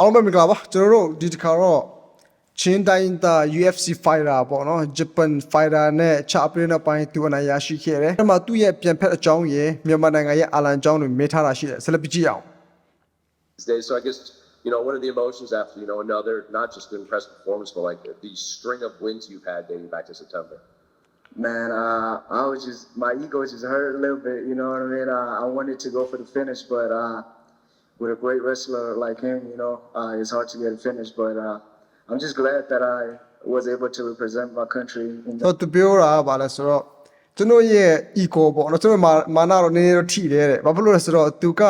အားလုံးပဲမင်္ဂလာပါကျွန်တော်တို့ဒီတစ်ခါတော့ချင်းတိုင်းသား UFC fighter ပေါ့နော် Japan fighter နဲ့ချအပရင်းနဲ့ပိုင်းသူအနိုင်ရရှိခဲ့တယ်အဲ့မှာသူ့ရဲ့ပြန်ဖက်အကြောင်းရယ်မြန်မာနိုင်ငံရဲ့အာလန်အကြောင်းတွေမေးထားတာရှိတယ်ဆက်လက်ကြည့်အောင် these days. So I guess, you know, what are the emotions after, you know, another, not just an impressive performance, but like the string of wins you've had dating back to September? Man, uh, I was just my ego just hurt a little bit. You know what I mean? Uh, I wanted to go for the finish, but uh, with a great wrestler like him, you know, uh, it's hard to get a finish. But uh, I'm just glad that I was able to represent my country. In the, တော့သူပြောတာကဘာလဲဆိုတော့ကျွန်တော်ရဲ့ eco ပေါ့နော်ကျွန်တော်မာမာနာတော့နည်းနည်းတော့ထိတယ်တဲ့ဘာဖြစ်လို့လဲဆိုတော့သူက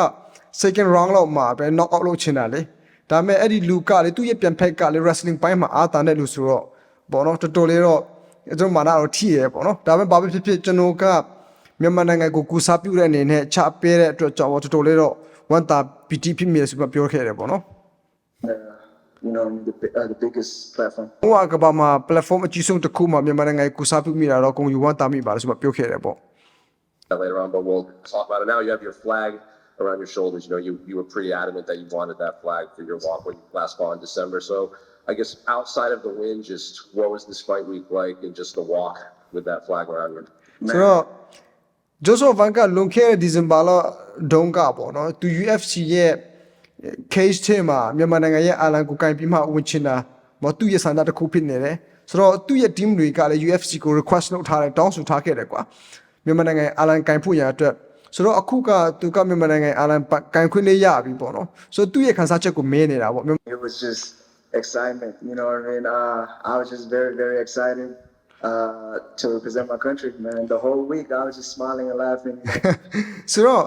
second round လောက်မှာပဲ knock out လုပ်ချင်တာလေဒါပေမဲ့အဲ့ဒီလူကလေသူ့ရဲ့ပြန်ဖက်ကလေ wrestling ပိုင်းမှာအာတာတဲ့လူဆိုတော့ပေါ့နော်တော်တော်လေးတော့ကျွန်တော်မာနာတော့ထိရပေါ့နော်ဒါပေမဲ့ဘာပဲဖြစ်ဖြစ်ကျွန်တော်ကမြန်မာနိုင်ငံကိုကူစားပြုတဲ့အနေနဲ့ချပေးတဲ့အတွက်ကြောင့်တော်တော်လေးတော့ဝန်တာ ပီတီဖြစ်မြေဆိုပြီးပြောခဲ့တယ်ပေါ့နော် uh, you know, the bi- uh, the biggest platform. ဟိုကကဘာမှာ platform အကြီးဆုံးတစ်ခုမှာမြန်မာနိုင်ငံကိုကူစားပြုမိတာတော့ကုန်ယူဝန်တာမိပါလို့ဆိုပြီးပြောခဲ့တယ်ပေါ့ That later on, but we'll talk about it now. You have your flag around your shoulders. You know, you, you were pretty adamant that you wanted that flag for your walk when you last fought in December. So I guess outside of the win, just what was this fight week like and just the walk with that flag around you? ဆိုတော့ ဂျိုဆိုဗန်ကလွန်ခဲ့တဲ့ဒီဇင်ဘာလဒုံးကပေါ့နော်သူ UFC ရဲ့ case ထဲမှာမြန်မာနိုင်ငံရဲ့အာလန်ကိုကင်ပြီးမှဝင်ချင်တာမဟုတ်သူ့ရဲ့ဆန္ဒတစ်ခုဖြစ်နေတယ်ဆိုတော့သူ့ရဲ့ team တွေကလည်း UFC ကို request လုပ်ထားတယ်တောင်းဆိုထားခဲ့တယ်ကွာမြန်မာနိုင်ငံအာလန်ကင်ဖို့ရအတွက်ဆိုတော့အခုကသူကမြန်မာနိုင်ငံအာလန်ကင်ခွင့်လေးရပြီပေါ့နော်ဆိုတော့သူ့ရဲ့ခန်းစားချက်ကိုမင်းနေတာပေါ့မြန်မာ It was just excitement. You know what I mean? Uh, I was just very, very excited uh, to represent my country, man. The whole week, I was just smiling and laughing. ဆိုတော့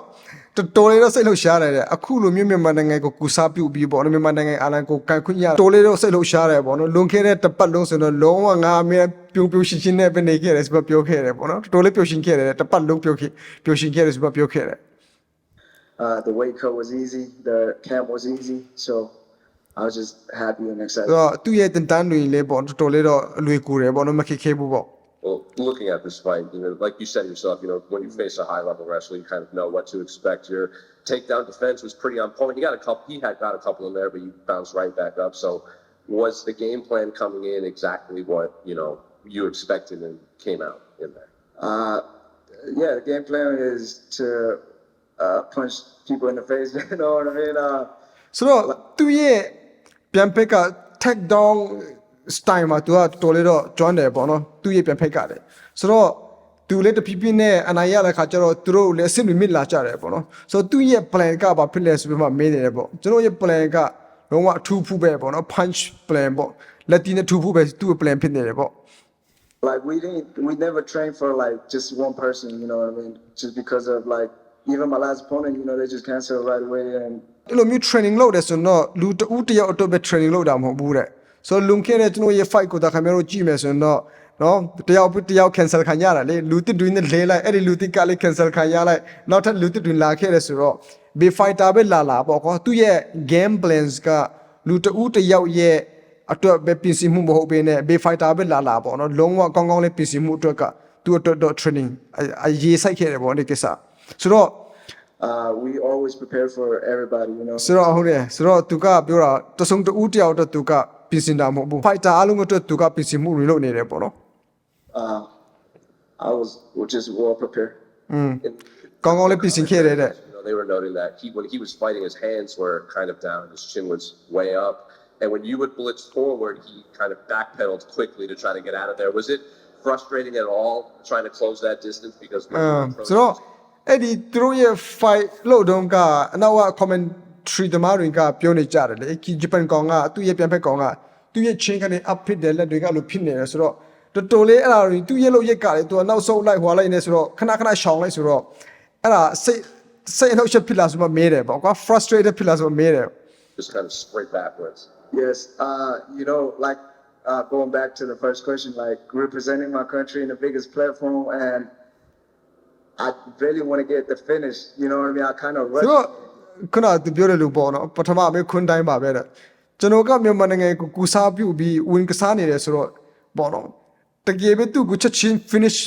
တော်တော်လေးတော့စိတ်လှုပ်ရှားတယ်တဲ့အခုလိုမျိုးမြန်မာနိုင်ငံကိုကူစားပြုတ်ပြီးပေါ့နော်မြန်မာနိုင်ငံအာလန်ကိုကန်ခွင့်ရတော်လေးတော့စိတ်လှုပ်ရှားတယ်ပေါ့နော်လွန်ခဲ့တဲ့တစ်ပတ်လုံးဆိုတော့လုံးဝငါအမြဲပြုံးပြုံးရှင်းရှင်းနဲ့ပဲနေခဲ့တယ်ဆိုတော့ပြောခဲ့တယ်ပေါ့နော်တော်တော်လေးပျော်ရွှင်ခဲ့တယ်တစ်ပတ်လုံးပြောခဲ့ပျော်ရွှင်ခဲ့တယ်ဆိုတော့ပြောခဲ့တယ် Uh, the weight cut was easy. The camp was easy. So I was just happy and ဆို excited. တော့သူ့ရဲ့တင်တန်းတွေလေးပေါ့တော်တော်လေးတော့အလွေကူတယ်ပေါ့နော်မခက်ခဲဘူးပေါ့ Well, looking at this fight, you know, like you said yourself, you know, when you face a high level wrestler, you kind of know what to expect. Your takedown defense was pretty on point. You got a couple, he had got a couple in there, but you bounced right back up. So was the game plan coming in exactly what, you know, you expected and came out in there? Uh, yeah, the game plan is to uh, punch people in the face. You know what I mean? Uh, ဆိုတော့သူ့ရဲ့ ပြန်ဖက်က tag down style မှာသူကတော်တော်လေးတော့ကျွမ်းတယ်ပေါ့နော်သူ့ရဲ့ပြန်ဖက်ကတယ်ဆိုတော့သူလည်းတဖြည်းဖြည်းနဲ့အနိုင်ရတဲ့ခါကျတော့သူတို့လည်းအဆင့်မြင့်လာကြတယ်ပေါ့နော်ဆိုတော့သူ့ရဲ့ plan ကဘာဖြစ်လဲဆိုပြီးမှမေးနေတယ်ပေါ့ကျွန်တော်ရဲ့ plan ကလုံးဝအထူးဖူးပဲပေါ့နော် punch plan ပေါ့လက်တီနဲ့ထူးဖူးပဲသူ့ရဲ့ plan ဖြစ်နေတယ်ပေါ့ like we didn't, we never trained for like just one person. You know what I mean? Just because of like even my last opponent, you know, they just canceled right away and အဲ့လိုမျိုး training လုပ်တယ်ဆိုတော့လူတဦးတစ်ယောက်အတွက်ပဲ training လုပ်တာမဟုတ်ဘူးတဲ့ဆိုတော့လွန်ခဲ့တဲ့ကျွန်တော်ရဲ့ fight ကိုဒါခင်ဗျားတို့ကြည့်မယ်ဆိုရင်တော့နော်တယောက်ပြီးတယောက် cancel ခံရတာလေလူတစ်တွင်းနဲ့လဲလိုက်အဲ့ဒီလူတစ်ကလည်း cancel ခံရလိုက်နောက်ထပ်လူတစ်တွင်းလာခဲ့တယ်ဆိုတော့ B fighter ပဲလာလာပေါ့ကွာသူ့ရဲ့ game plans ကလူတဦးတစ်ယောက်ရဲ့အတွက်ပဲပြင်ဆင်မှုမဟုတ်ဘဲနဲ့ B fighter ပဲလာလာပေါ့နော်လုံးဝကောင်းကောင်းလေးပြင်ဆင်မှုအတွက်ကသူ့အတွက်တော့ training အရေးစိုက်ခဲ့တယ်ပေါ့ဒီကိစ္စဆိုတော့ uh, we always prepare for everybody. You know. ဆိုတော့ဟုတ်တယ်ဆိုတော့သူကပြောတာတဆုံတူတယောက်တော့သူကပြင်ဆင်တာမဟုတ်ဘူး fighter အားလုံးအတွက်သူကပြင်ဆင်မှုတွေလုပ်နေတယ်ပေါ့နော် Uh, I was just well prepared. And- ကောင်းကောင်းလေးပြင်ဆင်ခဲ့တယ်တဲ့ You know, they were noting that he, when he was fighting, his hands were kind of down, his chin was way up. And when you would blitz forward, he kind of backpedaled quickly to try to get out of there. Was it frustrating at all trying to close that distance? Because when you အ were မ် approaching- ဆိုတော့ အဲ့ဒီသူတို့ရဲ့ fight လို့တုန်းကအနောက်က commentary သမားတွေကပြောနေကြတယ်လေကီဂျပန်ကောင်ကသူ့ရဲ့ပြန်ဖက်ကောင်ကသူ့ရဲ့ချင်းကနေ up ဖြစ်တယ်လက်တွေကလို့ဖြစ်နေတယ်ဆိုတော့တော်တော်လေးအဲ့ဒါတွေသူ့ရဲ့လို့ရက်ကလေသူကနောက်ဆုံးလိုက်ဟွာလိုက်နေဆိုတော့ခဏခဏရှောင်လိုက်ဆိုတော့အဲ့ဒါစိတ်စိတ်အနှောက်အယှက်ဖြစ်လာဆိုမှမေးတယ်ပေါ့ကွာ frustrated ဖြစ်လာဆိုမှမေးတယ် just kind of straight backwards. Yes. Uh, you know, like uh, going back to the first question, like representing my country in the biggest platform, and I really want to get the finish. You know what I mean? I kind of ဆို rushed. တော့ခုနကသူပြောတယ်လို့ပေါ့နော်ပထမအမေခွန်းတိုင်းပါပဲတဲ့ကျွန်တော်ကမြန်မာနိုင်ငံကိုကူစားပြုတ်ပြီးဝင်ကစားနေတယ်ဆိုတော့ပေါ့နော်တကယ်ပဲသူ့ကိုချက်ချင်း finish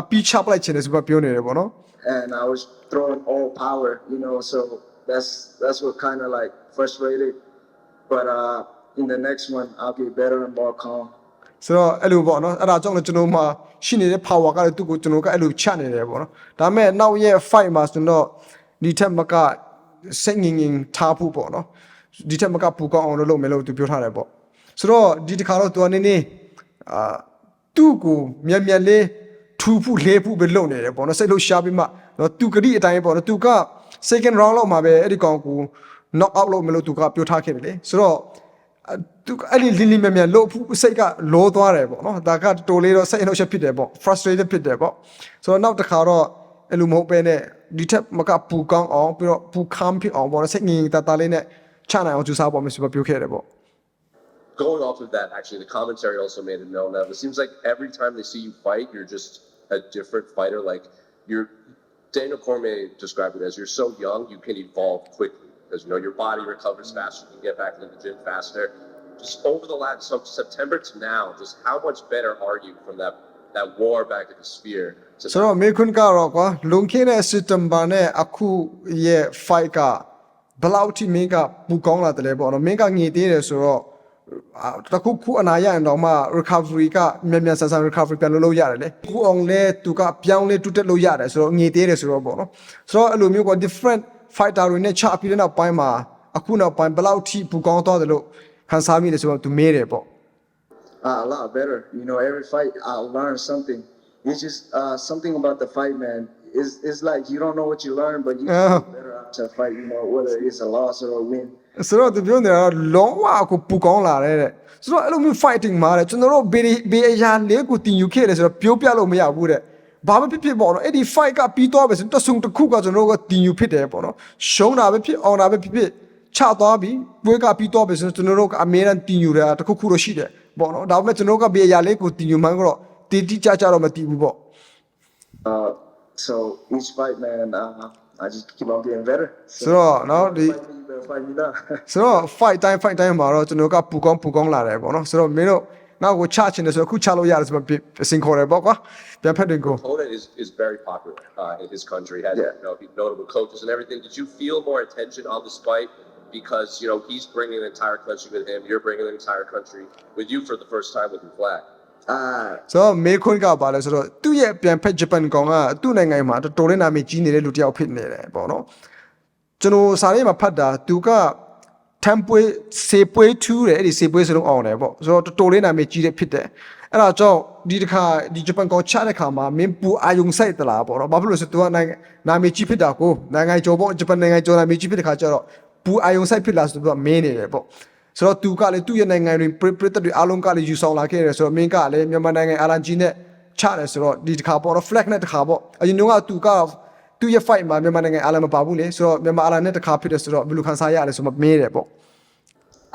အပီးချပလိုက်ချင်တယ်ဆိုတော့ပြောနေတယ်ပေါ့နော် and I was throwing all power, you know. So that's that's what kind of like frustrated but uh, in the next one, I'll get better and more calm. ဆိုတော့အဲ့လိုပေါ့နော်အဲ့ဒါကြောင့်လည်းကျွန်တော်မှရှိနေတဲ့ power ကလည်းသူ့ကိုကျွန်တော်ကအဲ့လိုချနေတယ်ပေါ့နော်ဒါပေမဲ့နောက်ရဲ့ fight မှာဆိုတော့ဒီထက်မကစိတ်ငြိမ်ငြိမ်ထားဖို့ပေါ့နော်ဒီထက်မကပူကောင်းအောင်လုပ်လုပ်မယ်လို့သူပြောထားတယ်ပေါ့ဆိုတော့ဒီတစ်ခါတော့သူကနည်းနည်းအာသူ့ကိုမြန်မြန်လေးထူဖို့လဲဖို့ပဲလုပ်နေတယ်ပေါ့နော်စိတ်လို့ရှားပြီးမှနော်သူကတိအတိုင်းပေါ့နော်သူက second round လောက်မှာပဲအဲ့ဒီကောင်ကို knock out လုပ်မယ်လို့သူကပြောထားခဲ့တယ်လေဆိုတော့အဲ့ သူအဲ့ဒီလင်းလင်းမြန်မြန်လို့ဖူးစိတ်ကလောသွားတယ်ပေါ့နော်ဒါကတိုလေးတော့စိတ်အနှောက်အယှက်ဖြစ်တယ်ပေါ့ frustrated ဖြစ်တယ်ပေါ့ဆိုတော့နောက်တစ်ခါတော့အဲ့လိုမဟုတ်ပဲနဲ့ဒီထက်မကပူကောင်းအောင်ပြီးတော့ပူခမ်းဖြစ်အောင်ပေါ့နော်စိတ်ငြိမ်ငြိမ်တတလေးနဲ့ချနိုင်အောင်ကြိုးစားပေါ့မယ်ဆိုတော့ပြောခဲ့တယ်ပေါ့ Going off of that, actually, the commentary also made it known that it seems like every time they see you fight, you're just a different fighter. Like you're, Daniel Cormier described it as you're so young, you can evolve quickly because you know your body recovers faster, you can get back into the gym faster. Just over the last so September to now, just how much better are you from that that war back at the sphere? To ဆိုတော့မေခွန်းကတော့ကွာလွန်ခဲ့တဲ့စက်တမ်ဘာနဲ့အခုရဲ့ fight ကဘယ်လောက်ထိမင်းကပူကောင်းလာတယ်လဲပေါ့နော်မင်းကငြိသေးတယ်ဆိုတော့အာတခုခုအနာရရင်တော့မှ recovery ကမြန်မြန်ဆန်ဆန် recovery ပြန်လုပ်လို့ရတယ်လေခုအောင်လဲသူကပြောင်းလဲတူတက်လို့ရတယ်ဆိုတော့ငြိသေးတယ်ဆိုတော့ပေါ့နော်ဆိုတော့အဲ့လိုမျိုးက different fighter တွေနဲ့ချပြီးတဲ့နောက်ပိုင်းမှာအခုနောက်ပိုင်းဘယ်လောက်ထိပူကောင်းသွားတယ်လို့ခန်းစားမိတယ်ဆိုတော့သူမေးတယ်ပေါ့ Uh, a lot better. You know, every fight I'll learn something. It's just uh, something about the fight, man. It's, it's like you don't know what you learn, but you Yeah. get better after a fight. You know, whether it's a loss or a win. ဆိုတော့သူပြောနေတာကလုံးဝကိုပူကောင်းလာတယ်တဲ့ဆိုတော့အဲ့လိုမျိုး fighting မှာတဲ့ကျွန်တော်တို့ဘေးဘေးအရာလေးကိုတင်ယူခဲ့တယ်ဆိုတော့ပြောပြလို့မရဘူးတဲ့ ဘာပဲဖြစ်ဖြစ်ပေါ့နော်အဲ့ဒီ fight ကပြီးသွားပဲဆိုတဆုံတစ်ခုကကျွန်တော်တို့ကတင်ယူဖြစ်တယ်ပေါ့နော်ရှုံးတာပဲဖြစ်အောင်တာပဲဖြစ်ဖြစ်ချသွားပြီပွဲကပြီးသွားပဲဆိုတော့ကျွန်တော်တို့ကအများအားတင်ယူတာတစ်ခုခုတော့ရှိတယ်ပေါ့နော်ဒါပေမဲ့ကျွန်တော်တို့ကဘေးအရာလေးကိုတင်ယူမှန်းကတော့တည်တည်ကြကြတော့မတည်ဘူးပေါ့ Uh, so each fight, man, uh, I just keep on getting better. ဆိုတော့နော်ဒီ fight me, you better fight me now. ဆိုတော့ fight time fight time မှာတော့ကျွန်တော်ကပူကောင်းပူကောင်းလာတယ်ပေါ့နော်ဆိုတော့မင်းတို့ နောက်ကိုချချင်တယ်ဆိုတော့အခုချလို့ရတယ်ဆိုတော့အစင်ခေါ်တယ်ပေါ့ကွာပြန်ဖက်တင်ကို opponent is, is very popular uh, in his country, has Yeah. you know, notable coaches and everything. Did you feel more attention on this fight because you know he's bringing the entire country with him? You're bringing the entire country with you for the first time with your flag. Uh, ဆိုတော့မေခွန်းကပါလဲဆိုတော့သူ့ရဲ့ပြန်ဖက်ဂျပန်ကောင်ကသူ့နိုင်ငံမှာတော်တော်လေးနာမည်ကြီးနေတဲ့လူတစ်ယောက်ဖြစ်နေတယ်ပေါ့နော်ကျွန်တော်စာရေးမှာဖတ်တာသူက တမ်ပွေစေပွေထူးတယ်အဲ့ဒီစေပွေစလုံးအောင်တယ်ပေါ့ဆိုတော့တော်တော်လေးနာမည်ကြီးတဲ့ဖြစ်တယ်အဲ့ဒါကြောင့်ဒီတစ်ခါဒီဂျပန်ကောင်ချတဲ့ခါမှာမင်းပူအာယုံဆိုင်တလားပေါ့နော်ဘာဖြစ်လို့လဲဆိုတော့သူကနိုင်ငံနာမည်ကြီးဖြစ်တာကိုနိုင်ငံကျော်ပေါ့ဂျပန်နိုင်ငံကျော်နာမည်ကြီးဖြစ်တဲ့ခါကျတော့ပူအာယုံဆိုင်ဖြစ်လာဆိုတော့မင်းနေတယ်ပေါ့ဆိုတော့သူကလည်းသူ့ရဲ့နိုင်ငံတွင်ပရိပရိသတ်တွေအားလုံးကလည်းယူဆောင်လာခဲ့တယ်ဆိုတော့မင်းကလည်းမြန်မာနိုင်ငံအာလန်ဂျီနဲ့ချတယ်ဆိုတော့ဒီတစ်ခါပေါ့နော် flag နဲ့တစ်ခါပေါ့အရင်တော့ကသူက သူ့ရဲ့ fight မှာမြန်မာနိုင်ငံအာလန်မပါဘူးလေဆိုတော့မြန်မာအာလန်နဲ့တစ်ခါဖြစ်တယ်ဆိုတော့ဘယ်လိုခံစားရလဲဆိုတော့မေးတယ်ပေါ့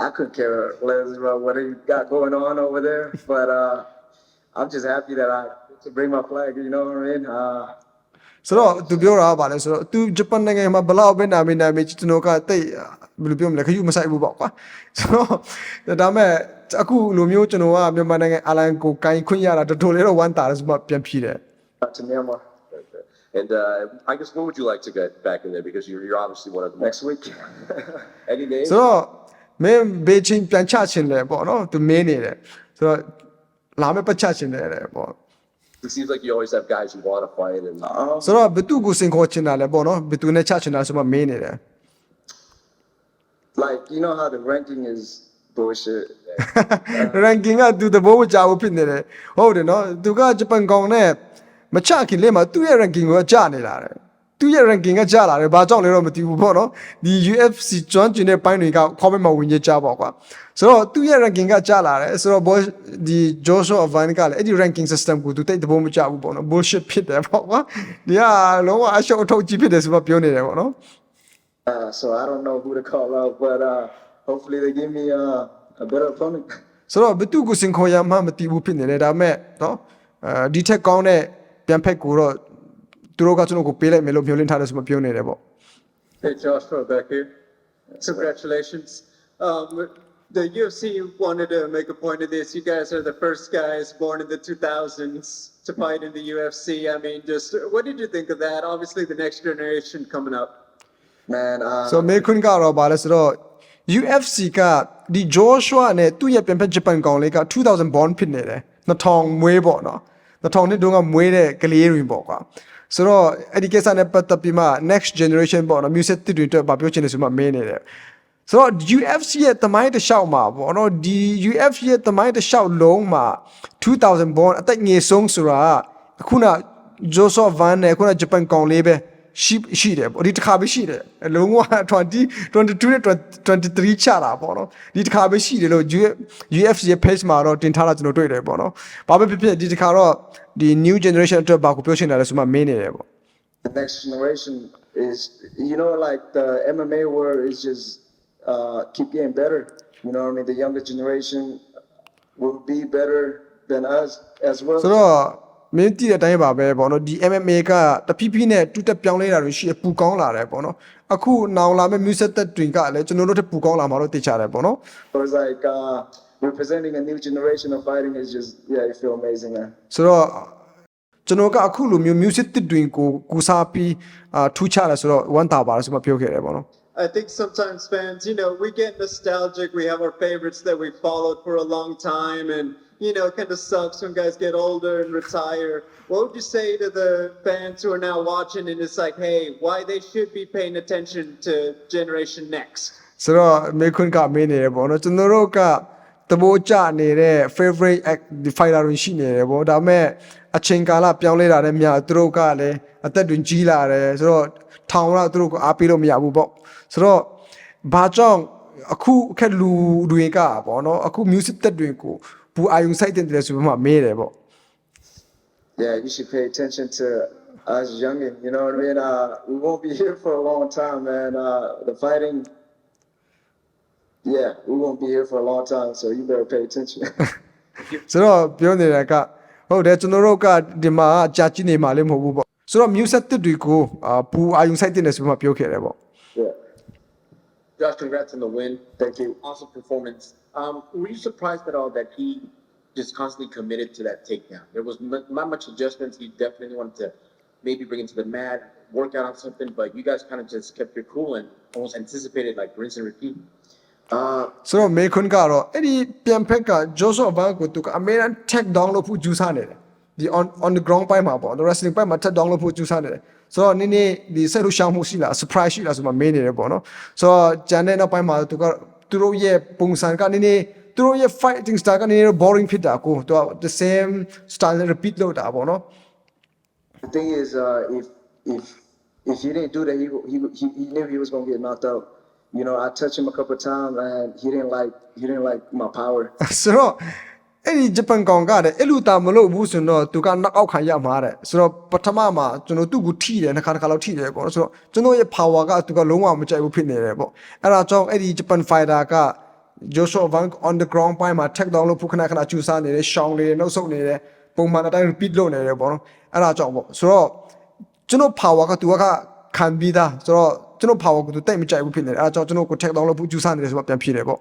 I couldn't care less about what you got going on over there, but uh, I'm just happy that I get to bring my flag. You know what I mean? Uh, ဆိုတော့သူပြောတာကဗာလဲဆိုတော့သူဂျပန်နိုင်ငံမှာဘလောက်ပဲနာမည်နာမည်ကျွန်တော်ကတိတ်ဘယ်လိုပြောမလဲခရုမဆိုင်ဘူးပေါ့ကွာဆိုတော့ဒါမဲ့အခုလိုမျိုးကျွန်တော်ကမြန်မာနိုင်ငံအာလန်ကိုကိုင်ခွင့်ရတာတော်တော်လေးတော့ဝမ်းတာတယ်ဆိုမှပြန်ဖြေတယ် to Myanmar And uh, I guess what would you like to get back in there because you're, you're obviously one of the next week. Any names? ဆိုတော့မင်းဘေးချင်းပြန်ချချင်တယ်ပေါ့နော်သူမင်းနေတယ်ဆိုတော့လာမယ့်ပတ်ချချင်တယ်တဲ့ပေါ့ It seems like you always have guys you want to fight and um, ဆိုတော့ဘသူကိုစင်ခေါ်ချင်တာလဲပေါ့နော်ဘသူနဲ့ချချင်တာဆိုမှမင်းနေတယ် like you know how the ranking is bullshit. ranking ကသူသဘောမကျဘူးဖြစ်နေတယ်ဟုတ်တယ်နော်သူကဂျပန်ကောင်နဲ့ မချခင်လေးမှာသူ့ရဲ့ ranking ကိုကျနေလာတယ်သူ့ရဲ့ ranking ကကျလာတယ်ဘာကြောင့်လဲတော့မသိဘူးပေါ့နော်ဒီ UFC ကျွမ်းကျင်တဲ့ပိုင်းတွေက comment မှာဝင်ကြကြပါကွာဆိုတော့သူ့ရဲ့ ranking ကကျလာတယ်ဆိုတော့ boy ဒီ Joshua Van ကလည်းအဲ့ဒီ ranking system ကိုသူတိတ်သဘောမကျဘူးပေါ့နော် bullshit ဖြစ်တယ်ပေါ့ကွာဒီကလုံးဝအရှုပ်အထုတ်ကြီးဖြစ်တယ်ဆိုတော့ပြောနေတယ်ပေါ့နော် Uh, so I don't know who to call out, but uh, hopefully they give me uh, a better opponent. ဆိုတော့ဘသူကိုစင်ခေါ်ရမှမသိဘူးဖြစ်နေတယ်ဒါပေမဲ့နော်အဲဒီထက်ကောင်းတဲ့ ပြန်ဖက်ကိုတော့သူတို့ကကျွန်တော်ကိုပေးလိုက်မယ်လို့မျှော်လင့်ထားတယ်ဆိုမှပြောနေတယ်ပေါ့ Hey, Joshua back here. Congratulations. Um, the UFC wanted to make a point of this. You guys are the first guys born in the 2000s to fight in the UFC. I mean, just what did you think of that? Obviously, the next generation coming up. Man, uh, ဆိုတော့မေခွန်းကတော့ဗာလဲဆိုတော့ UFC ကဒီ Joshua နဲ့သူ့ရဲ့ပြန်ဖက်ဂျပန်ကောင်လေးက2000 born ဖြစ်နေတယ်2000မွေးပေါ့နော် 2000နှစ်တုန်းကမွေးတဲ့ကလေးတွေပေါ့ကွာဆိုတော့အဲ့ဒီကိစ္စနဲ့ပတ်သက်ပြီးမှ next generation ပေါ့နော် music တစ်တွေအတွက်ဗာပြောချင်တယ်ဆိုမှမင်းနေတယ်ဆိုတော့ UFC ရဲ့တမိုင်းတစ်လျှောက်မှာပေါ့နော်ဒီ UFC ရဲ့တမိုင်းတစ်လျှောက်လုံးမှာ2000 born အသက်ငယ်ဆုံးဆိုတာကအခုန Joseph Van နဲ့ခုနဂျပန်ကောင်လေးပဲ ရှိရှိတယ်ပေါ့ဒီတစ်ခါပဲရှိတယ်အလုံးဝ20 22နဲ့23ချတာပေါ့နော်ဒီတစ်ခါပဲရှိတယ်လို့ UFC ရဲ့ page မှာတော့တင်ထားတာကျွန်တော်တွေ့တယ်ပေါ့နော်ဘာပဲဖြစ်ဖြစ်ဒီတစ်ခါတော့ဒီ new generation အတွက်ဘာကိုပြောချင်တာလဲဆိုမှမင်းနေတယ်ပေါ့ The next generation is, you know, like the MMA world is just uh, keep getting better. You know what I mean? The younger generation will be better than us as well. ဆိုတော့ မင်းတည်တဲ့အတိုင်းပါပဲပေါ့နော်ဒီ MMA ကတဖြည်းဖြည်းနဲ့တူတက်ပြောင်းလဲတာတွေရှိရပူကောင်းလာတယ်ပေါ့နော်အခုနောင်လာမဲ့ music သက်တွင်ကလည်းကျွန်တော်တို့ထပ်ပူကောင်းလာမှာတော့သိချတယ်ပေါ့နော် So it's like uh, representing a new generation of fighting is just, yeah, you feel amazing, man. ဆိုတော့ကျွန်တော်ကအခုလိုမျိုး music တစ်တွင်ကိုကူစားပြီးအာထူးခြားတယ်ဆိုတော့ဝမ်းသာပါတယ်ဆိုမှပြောခဲ့တယ်ပေါ့နော် I think sometimes fans, you know, we get nostalgic. We have our favorites that we followed for a long time, and you know, kind of sucks when guys get older and retire. What would you say to the fans who are now watching and it's like, hey, why they should be paying attention to Generation Next? ဆိုတော့မေခွန်းကမင်းနေတယ်ပေါ့နော်ကျွန်တော်တို့ကတဘိုးကြနေတဲ့ favorite act ဒီ fighter တွေရှိနေတယ်ပေါ့ဒါပေမဲ့အချိန်ကာလပြောင်းလဲတာနဲ့မြသူတို့ကလည်းအသက်တွေကြီးလာတယ်ဆိုတော့ထောင်ရသူတို့ကအားပေးလို့မရဘူးပေါ့ဆိုတော့ဘာကြောင့်အခုအခက်လူတွေကပေါ့နော်အခု music တက်တွေကို ဘူအာယုံစိုက်တင်တယ်ဆိုမှမေးတယ်ပေါ့ Yeah, you should pay attention to us youngin. You know what I mean? Uh, we won't be here for a long time, man. Uh, the fighting, yeah, we won't be here for a long time, so you better pay attention. ဆိုတော့ပြောနေတာကဟုတ်တယ်ကျွန်တော်တို့ကဒီမှာကြာကြည့်နေမှာလည်းမဟုတ်ဘူးပေါ့ဆိုတော့ music တက်တွေကိုအာဘူအာယုံစိုက်တင်တယ်ဆိုမှပြောခဲ့တယ်ပေါ့ yeah, Josh, congrats on the win. thank you. Awesome performance. Um, were you surprised at all that he just constantly committed to that takedown? There was m- not much adjustments. He definitely wanted to maybe bring it to the mat, work out on something, but you guys kind of just kept your cool and almost anticipated like rinse and repeat. Uh, ဆိုတော့မေခွန်းကတော့အဲ့ဒီပြန်ဖက်က Joseph Van ကိုသူကအမေရန် tag down လုပ်ဖို့ကြိုးစားနေတယ်ဒီ on on the ground ပိုင်းမှာပေါ့ the wrestling ပိုင်းမှာ tag down လုပ်ဖို့ကြိုးစားနေတယ်ဆိုတော့နည်းနည်းဒီဆက်လို့ရှောင်းမှုရှိလား surprise ရှိလားဆိုမှမေးနေတယ်ပေါ့နော်ဆိုတော့ဂျန်တဲ့နောက်ပိုင်းမှာသူက သူတို့ရဲ့ပုံစံကနည်းနည်းသူတို့ရဲ့ fighting style ကနည်းနည်း boring ဖြစ်တာကိုသူက the same style နဲ့ repeat လုပ်တာပေါ့နော် the thing is, uh, if if if he didn't do that, he he he, he knew he was gonna get knocked out. You know, I touched him a couple of times, and he didn't like he didn't like my power. ဆိုတော့ အဲ့ဒီဂျပန်ကောင်ကတဲ့အဲ့လူတာမလို့ဘူးဆိုတော့သူကနောက်အောက်ခံရမှာတဲ့ဆိုတော့ပထမမှာကျွန်တော်သူ့ကိုထိတယ်နှစ်ခါတစ်ခါလောက်ထိတယ်ပေါ့နော်ဆိုတော့ကျွန်တော်ရဲ့ power ကသူကလုံးဝမကြိုက်ဘူးဖြစ်နေတယ်ပေါ့အဲ့ဒါကြောင့်အဲ့ဒီဂျပန် fighter က Joshua Van on the ground ပိုင်းမှာ tag down လို့ဖုခဏခဏကျူစားနေတယ်ရှောင်းနေတယ်နှုတ်ဆုပ်နေတယ်ပုံမှန်အတိုင်း repeat လုပ်နေတယ်ပေါ့နော်အဲ့ဒါကြောင့်ပေါ့ဆိုတော့ကျွန်တော် power ကသူကခံပြီးသားဆိုတော့ကျွန်တော် power ကိုသူတိတ်မကြိုက်ဘူးဖြစ်နေတယ်အဲ့ဒါကြောင့်ကျွန်တော်ကို tag down လို့ဖုကျူစားနေတယ်ဆိုတော့ပြန်ဖြစ်တယ်ပေါ့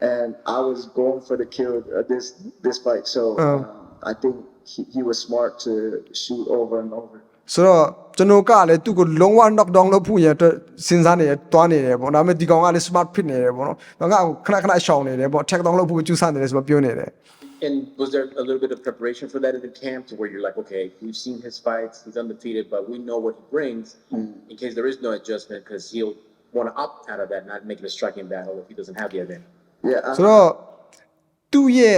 and I was going for the kill uh, this this fight. So um, I think he, he was smart to shoot over and over. ဆိုတော့ကျွန်တော်ကလည်းသူ့ကိုလုံးဝ knock down လုပ်ဖို့ရန်အတွက်စဉ်းစားနေရတွားနေတယ်ပေါ့ဒါပေမဲ့ဒီကောင်ကလည်း smart ဖြစ်နေတယ်ပေါ့နော်ငါကခဏခဏရှောင်နေတယ်ပေါ့ tag down လုပ်ဖို့ကြိုးစားနေတယ်ဆိုတော့ပြောနေတယ် And was there a little bit of preparation for that in the camp to where you're like, okay, we've seen his fights, he's undefeated, but we know what he brings in case there is no adjustment because he'll want to opt out of that, not make it a striking battle if he doesn't have the advantage. Yeah, I, ဆိုတော့သူ့ရဲ့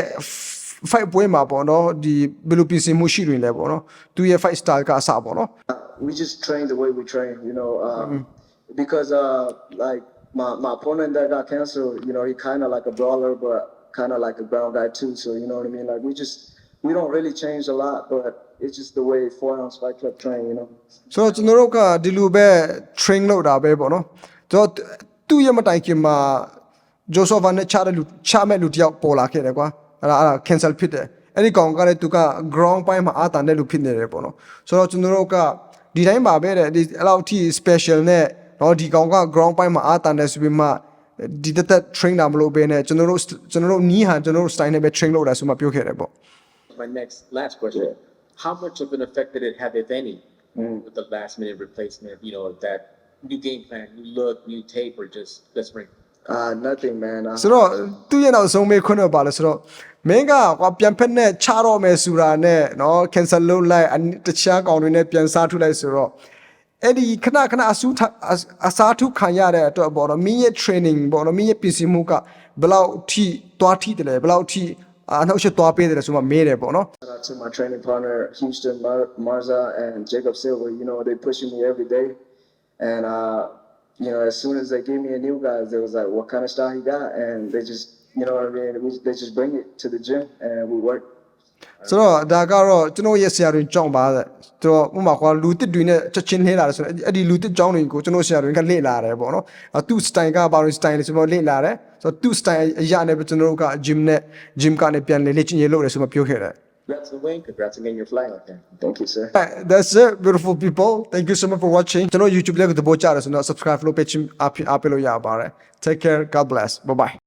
fight ပွဲမှာပေါ့နော်ဒီဘယ်လိုပြင်ဆင်မှုရှိတွင်လဲပေါ့နော်သူ့ရဲ့ fight style ကအစပေါ့နော် we just train the way we train, you know, um, because uh, like my, my opponent that got canceled, you know, he kind of like a brawler, but kind of like a ground guy too. So you know what I mean? Like we just we don't really change a lot, but it's just the way Four Ounce Fight Club train, you know. ဆိုတော့ကျွန်တော်တို့ကဒီလိုပဲ train လုပ်တာပဲပေါ့နော်ဆိုတော့သူ့ရဲ့မတိုင်ခင်မှာ Joseph Van နဲ့ချတဲ့လူချမဲ့လူတယောက်ပေါ်လာခဲ့တယ်ကွာအဲ့ဒါအဲ့ဒါ cancel ဖြစ်တယ်အဲ့ဒီကောင်ကလည်းသူက ground ပိုင်းမှာအာတန်တဲ့လူဖြစ်နေတယ်ပေါ့နော်ဆိုတော့ကျွန်တော်တို့ကဒီတိုင်းပါပဲတဲ့ဒီအဲ့လောက်ထိ special နဲ့တော့ဒီကောင်က ground ပိုင်းမှာအာတန်တယ်ဆိုပြီးမှဒီတက်တက် train တာမလုပ်ဘဲနဲ့ကျွန်တော်တို့ကျွန်တော်တို့နီးဟန်ကျွန်တော်တို့ style နဲ့ပဲ train လုပ်တာဆိုမှပြောခဲ့တယ်ပေါ့ My next, last question. How much of an effect did it have, if any, with the last minute replacement, you know, that new game plan, new look, new tape, or just let's bring? Uh, nothing, man. Uh, ဆိုတော့သူ့ရဲ့နောက်ဆုံးမေးခွန်းတော့ပါလဲဆိုတော့မင်းကကွာပြန်ဖက်နဲ့ချတော့မယ်ဆိုတာနဲ့နော် cancel လုပ်လိုက်အနတခြားကောင်တွေနဲ့ပြန်စားထုတ်လိုက်ဆိုတော့အဲ့ဒီခဏခဏအဆူထအအစားထုတ်ခံရတဲ့အတွက်ပေါ့နော်မင်းရဲ့ training ပေါ့နော်မင်းရဲ့ပြင်ဆင်မှုကဘယ်လောက်ထိသွားထိတယ်လဲဘယ်လောက်ထိအနောက်ရှက်သွားပေးတယ်လဲဆိုမှမေးတယ်ပေါ့နော် Shout out to my training partner, Houston Mar- Marza and Jacob Silver. You know, they pushing me every day. And, uh, you know, as soon as they gave me a new guy, they was like, what kind of style he got? And they just, you know what I mean? We, they just bring it to the gym and we work. ဆိုတော့ဒါကတော့ကျွန်တော်ရဲ့ဆရာတွေကြောင်းပါတဲ့သူတော့ဥပမာကွာလူတစ်တွေနဲ့ချက်ချင်းလေးလာတယ်ဆိုတော့အဲ့ဒီလူတစ်ကြောင်းတွေကိုကျွန်တော်ဆရာတွေကလေ့လာတယ်ပေါ့နော်အဲသူ့ style ကဘာလို့ style လဲဆိုတော့လေ့လာတယ်ဆိုတော့သူ့ style အရာနဲ့ပဲကျွန်တော်တို့က gym နဲ့ gym ကနေပြန်လေလေ့ကျင့်ရေးလုပ်တယ်ဆိုမှပြောခဲ့တယ် Congrats on the win. Congrats on getting your flag out there. Thank you, sir. That's it beautiful people thank you so much for watching ကျွန်တော် YouTube လေးကိုသဘောကျတယ်ဆိုတော့ subscribe လုပ်ပေးချင်အားပေးအားပေးလို့ရပါတယ် take care god bless bye bye